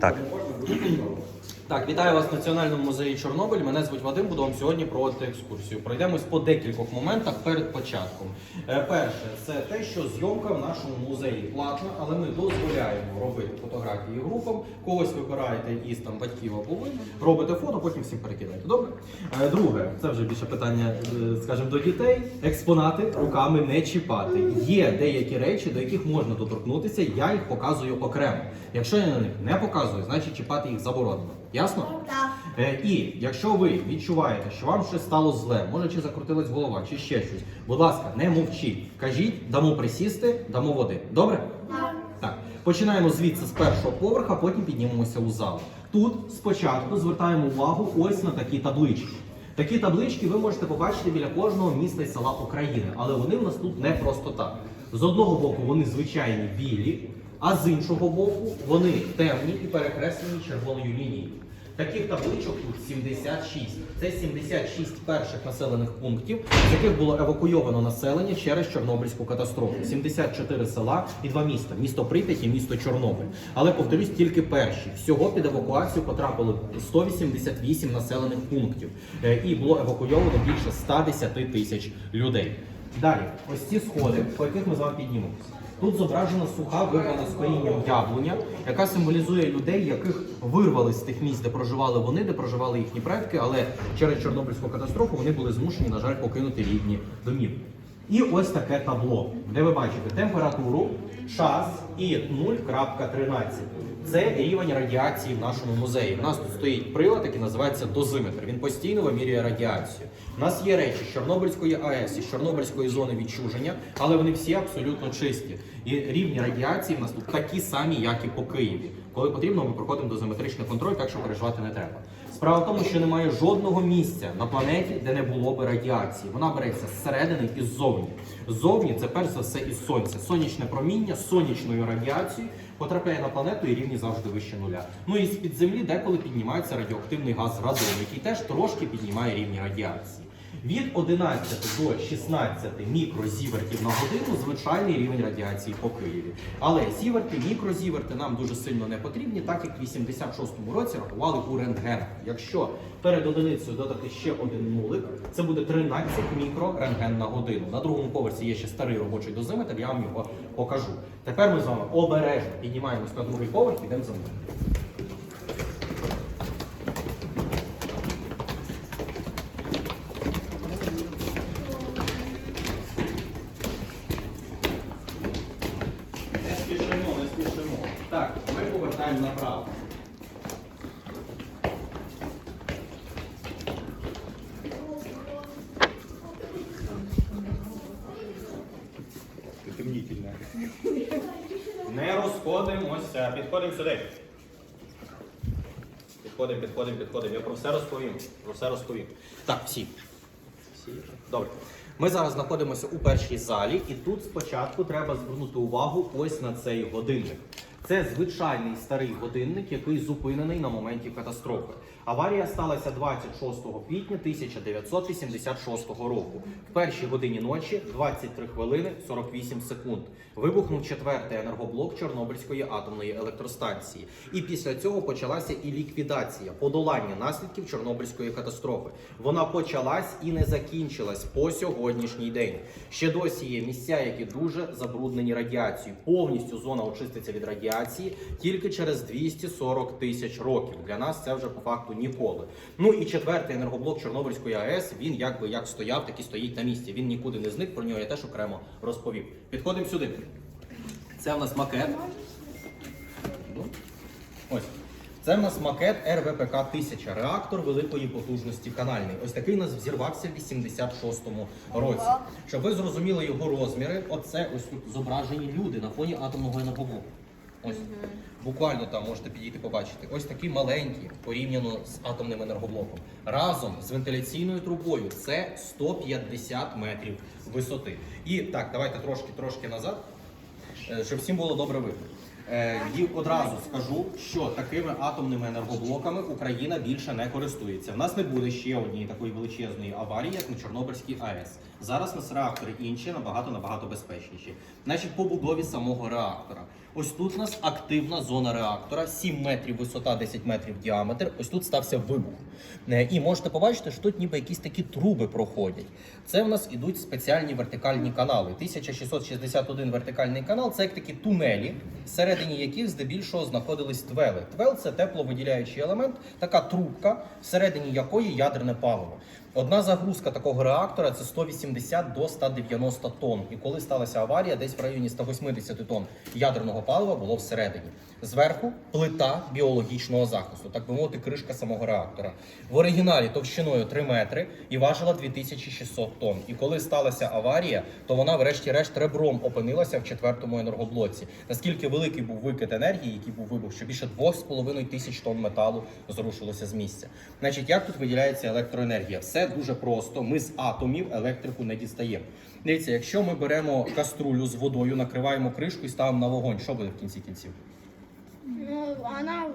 Так. Так, вітаю вас в Національному музеї Чорнобиль. Мене звуть Вадим. Буду вам сьогодні проводити екскурсію. Пройдемось по декількох моментах перед початком. Е, перше, це те, що зйомка в нашому музеї платна, але ми дозволяємо робити фотографії групам. Когось вибираєте із там батьків або ви, робите фото, потім всім перекидаєте. Добре? Е, друге, це вже більше питання, е, скажімо, до дітей. Експонати руками не чіпати. Є деякі речі, до яких можна доторкнутися. Я їх показую окремо. Якщо я на них не показую, значить чіпати їх заборонено. Ясно? Так. Е, і якщо ви відчуваєте, що вам щось стало зле, може чи закрутилась голова, чи ще щось, будь ласка, не мовчіть. Кажіть, дамо присісти, дамо води. Добре? Так. Так. Починаємо звідси з першого поверха, потім піднімемося у зал. Тут спочатку звертаємо увагу ось на такі таблички. Такі таблички ви можете побачити біля кожного міста і села України, але вони в нас тут не просто так. З одного боку вони звичайні білі, а з іншого боку вони темні і перекреслені червоною лінією. Таких табличок тут 76. Це 76 перших населених пунктів, з яких було евакуйовано населення через Чорнобильську катастрофу. 74 села і два міста: місто Прип'ять і місто Чорнобиль. Але повторюсь, тільки перші. Всього під евакуацію потрапили 188 населених пунктів, Е, і було евакуйовано більше 110 тисяч людей. Далі, ось ці сходи, по яких ми з вами піднімемося. Тут зображена суха вирвана з корінням яблуня, яка символізує людей, яких вирвали з тих місць, де проживали вони, де проживали їхні предки, але через Чорнобильську катастрофу вони були змушені, на жаль, покинути рідні домівки. І ось таке табло, де ви бачите температуру, час і 0.13. Це рівень радіації в нашому музеї. У нас тут стоїть прилад, який називається дозиметр. Він постійно вимірює радіацію. У нас є речі з Чорнобильської АЕС і Чорнобильської зони відчуження, але вони всі абсолютно чисті. І рівні радіації в нас тут такі самі, як і по Києві. Коли потрібно, ми проходимо дозиметричний контроль, так що переживати не треба. Справа в тому, що немає жодного місця на планеті, де не було би радіації. Вона береться зсередини і ззовні. Ззовні це перш за все із сонця. Сонячне проміння сонячною радіацією потрапляє на планету і рівні завжди вище нуля. Ну і з-під землі деколи піднімається радіоактивний газ радон, який теж трошки піднімає рівні радіації. Від 11 до 16 мікрозівертів на годину звичайний рівень радіації по Києві. Але зіверти, мікрозіверти нам дуже сильно не потрібні, так як в 86-му році рахували у рентгенах. Якщо перед одиницею додати ще один нулик, це буде 13 мікрорентген на годину. На другому поверсі є ще старий робочий дозиметр, я вам його покажу. Тепер ми з вами обережно піднімаємось на другий поверх, ідемо за мною. Не спішимо, не спішимо. Так, ми направо. Не розходимося. Підходимо сюди. Підходимо, підходимо, підходимо. Я про все розповім. Про все розповім. Так, всі. Всі. Добре. Ми зараз знаходимося у першій залі, і тут спочатку треба звернути увагу ось на цей годинник. Це звичайний старий годинник, який зупинений на моменті катастрофи. Аварія сталася 26 квітня 1986 року. В першій годині ночі 23 хвилини 48 секунд. Вибухнув четвертий енергоблок Чорнобильської атомної електростанції. І після цього почалася і ліквідація, подолання наслідків Чорнобильської катастрофи. Вона почалась і не закінчилась по сьогоднішній день. Ще досі є місця, які дуже забруднені радіацією. Повністю зона очиститься від радіації тільки через 240 тисяч років. Для нас це вже по факту ніколи. Ну і четвертий енергоблок Чорнобильської АЕС. Він якби як стояв, так і стоїть на місці. Він нікуди не зник. Про нього я теж окремо розповів. Підходимо сюди. Це в нас макет. Ось. Це в нас макет РВПК 1000, реактор великої потужності канальний. Ось такий у нас взірвався в 86-му році. Щоб ви зрозуміли його розміри, оце ось тут зображені люди на фоні атомного енергоблоку. Ось буквально там можете підійти побачити. Ось такі маленькі порівняно з атомним енергоблоком. Разом з вентиляційною трубою це 150 метрів висоти. І так, давайте трошки трошки назад, е, щоб всім було добре видно. Е, І одразу скажу, що такими атомними енергоблоками Україна більше не користується. В нас не буде ще однієї такої величезної аварії, як на Чорнобильській АЕС. Зараз у нас реактори інші, набагато набагато безпечніші. Значить, по будові самого реактора. Ось тут у нас активна зона реактора, 7 метрів висота, 10 метрів діаметр. Ось тут стався вибух. Е, І можете побачити, що тут ніби якісь такі труби проходять. Це в нас ідуть спеціальні вертикальні канали. 1661 вертикальний канал це як такі тунелі, всередині яких здебільшого знаходились твели. Твел це тепловиділяючий елемент, така трубка, всередині якої ядерне паливо. Одна загрузка такого реактора це 180 до 190 тонн. І коли сталася аварія, десь в районі 180 тонн ядерного палива було всередині. Зверху плита біологічного захисту, так би мовити, кришка самого реактора. В оригіналі товщиною 3 метри і важила 2600 тонн. І коли сталася аварія, то вона, врешті-решт, ребром опинилася в четвертому енергоблоці. Наскільки великий був викид енергії, який був вибух, що більше 2,5 тисяч тонн металу зрушилося з місця. Значить, як тут виділяється електроенергія? Все дуже просто. Ми з атомів електрику не дістаємо. Дивіться, якщо ми беремо каструлю з водою, накриваємо кришку і ставимо на вогонь, що буде в кінці кінців? Ну, вона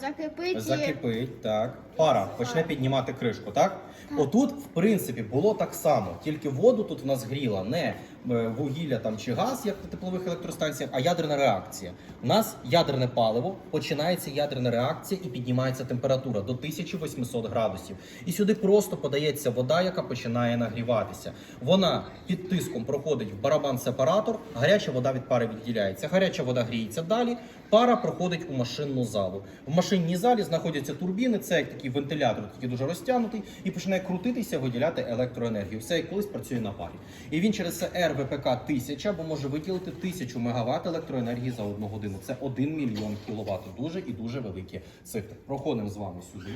закипить і Закипить, так. Пара почне піднімати кришку, так? Отут, в принципі, було так само, тільки воду тут в нас гріла не е, вугілля там чи газ, як на теплових електростанціях, а ядерна реакція. У нас ядерне паливо, починається ядерна реакція і піднімається температура до 1800 градусів. І сюди просто подається вода, яка починає нагріватися. Вона під тиском проходить в барабан-сепаратор, гаряча вода від пари відділяється. Гаряча вода гріється далі. Пара проходить у машинну залу. В машинній залі знаходяться турбіни, це як такий вентилятор, який дуже розтягнутий, і починає крутитися, виділяти електроенергію. Все як колись працює на парі. І він через це РВПК 1000, бо може виділити 1000 МВт електроенергії за одну годину. Це 1 мільйон кВт. Дуже і дуже великі цифри. Проходимо з вами сюди.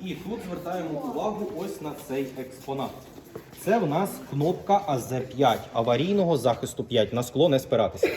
І тут звертаємо увагу ось на цей експонат. Це в нас кнопка АЗ5 аварійного захисту 5. На скло не спиратися.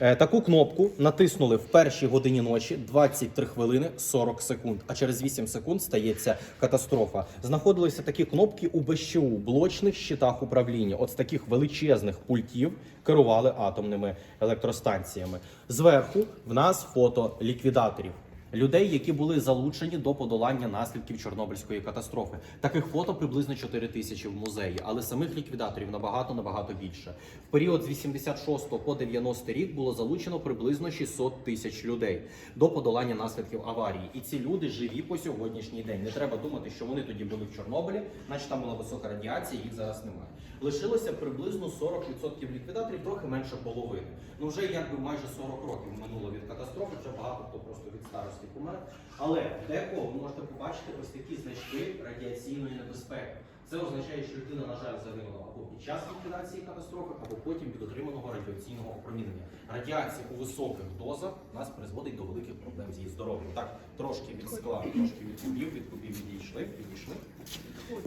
Е, Таку кнопку натиснули в першій годині ночі 23 хвилини 40 секунд. А через 8 секунд стається катастрофа. Знаходилися такі кнопки у БЩУ, блочних щитах управління. От з таких величезних пультів керували атомними електростанціями. Зверху в нас фото ліквідаторів. Людей, які були залучені до подолання наслідків Чорнобильської катастрофи. Таких фото приблизно 4 тисячі в музеї, але самих ліквідаторів набагато набагато більше. В період з 86 по 90 рік було залучено приблизно 600 тисяч людей до подолання наслідків аварії. І ці люди живі по сьогоднішній день. Не треба думати, що вони тоді були в Чорнобилі, значить там була висока радіація, їх зараз немає. Лишилося приблизно 40% ліквідаторів, трохи менше половини. Ну вже якби майже 40 років минуло від катастрофи, вже багато хто просто від старості помер. Але декого ви можете побачити ось такі значки радіаційної небезпеки. Це означає, що людина, на жаль, загинула або під час ліквідації катастрофи, або потім від отриманого радіаційного опромінення. Радіація у високих дозах нас призводить до великих проблем з її здоров'ям. Так, трошки від скла, трошки від кубів, від кубів відійшли, відійшли.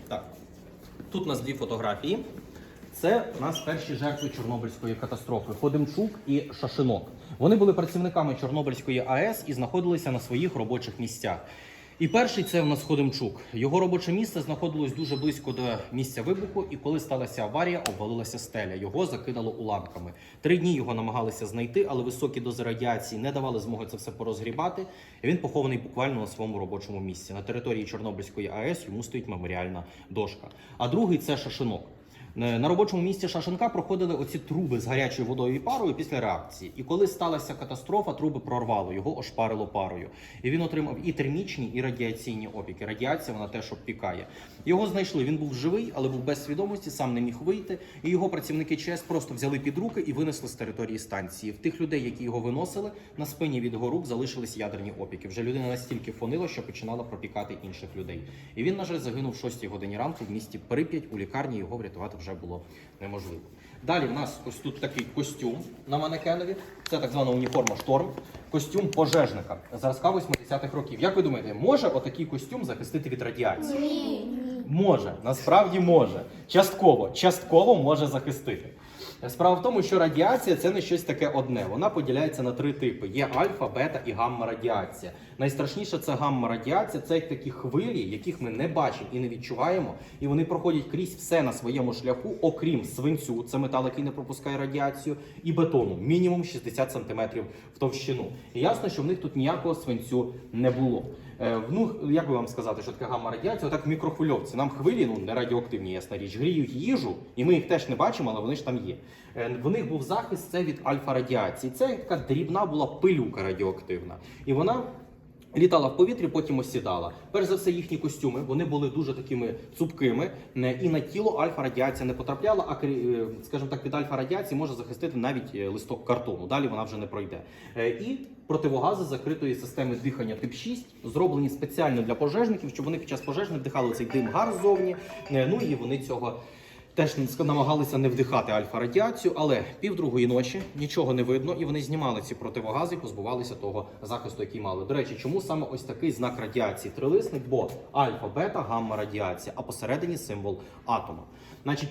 Так, тут у нас дві фотографії. Це у нас перші жертви Чорнобильської катастрофи Ходимчук і Шашинок. Вони були працівниками Чорнобильської АЕС і знаходилися на своїх робочих місцях. І перший це в нас Ходимчук. Його робоче місце знаходилось дуже близько до місця вибуху, і коли сталася аварія, обвалилася стеля. Його закидало уламками. Три дні його намагалися знайти, але високі дози радіації не давали змоги це все порозгрібати. І він похований буквально на своєму робочому місці. На території Чорнобильської АЕС йому стоїть меморіальна дошка. А другий це Шашинок. Е, На робочому місці Шашенка проходили оці труби з гарячою водою і парою після реакції. І коли сталася катастрофа, труби прорвало, його ошпарило парою. І він отримав і термічні, і радіаційні опіки. Радіація вона теж обпікає. Його знайшли. Він був живий, але був без свідомості, сам не міг вийти. І його працівники ЧС просто взяли під руки і винесли з території станції. В тих людей, які його виносили, на спині від його рук залишились ядерні опіки. Вже людина настільки фонила, що починала пропікати інших людей. І він, на жаль, загинув в 6 годині ранку в місті Прип'ять. У лікарні його врятувати вже було неможливо. Далі в нас ось тут такий костюм на манекенові. Це так звана уніформа шторм. Костюм пожежника зразка 80-х років. Як ви думаєте, може отакий костюм захистити від радіації? ні. Може, насправді може. Частково, частково може захистити. Справа в тому, що радіація це не щось таке одне. Вона поділяється на три типи: є альфа, бета і гамма радіація. Найстрашніше це гамма радіація, це такі хвилі, яких ми не бачимо і не відчуваємо. І вони проходять крізь все на своєму шляху, окрім свинцю, це метал, який не пропускає радіацію, і бетону, мінімум 60 см в товщину. І ясно, що в них тут ніякого свинцю не було. Е, Ну, як би вам сказати, що таке гамма-радіація? Отак в мікрохвильовці. Нам хвилі, ну не радіоактивні, ясна річ, гріють їжу, і ми їх теж не бачимо, але вони ж там є. Е, В них був захист це від альфа-радіації. Це така дрібна була пилюка радіоактивна. І вона. Літала в повітрі, потім осідала. Перш за все, їхні костюми вони були дуже такими цупкими, і на тіло альфа-радіація не потрапляла. А е, скажімо так, від альфа-радіації може захистити навіть е, листок картону. Далі вона вже не пройде. Е, І противогази закритої системи дихання тип 6 зроблені спеціально для пожежників, щоб вони під час пожежних вдихали цей дим гар ззовні. Е, Ну і вони цього. Теж намагалися не вдихати альфа-радіацію, але півдругої ночі нічого не видно, і вони знімали ці противогази і позбувалися того захисту, який мали. До речі, чому саме ось такий знак радіації трилисник? Бо альфа, бета, гамма радіація, а посередині символ атома. Значить,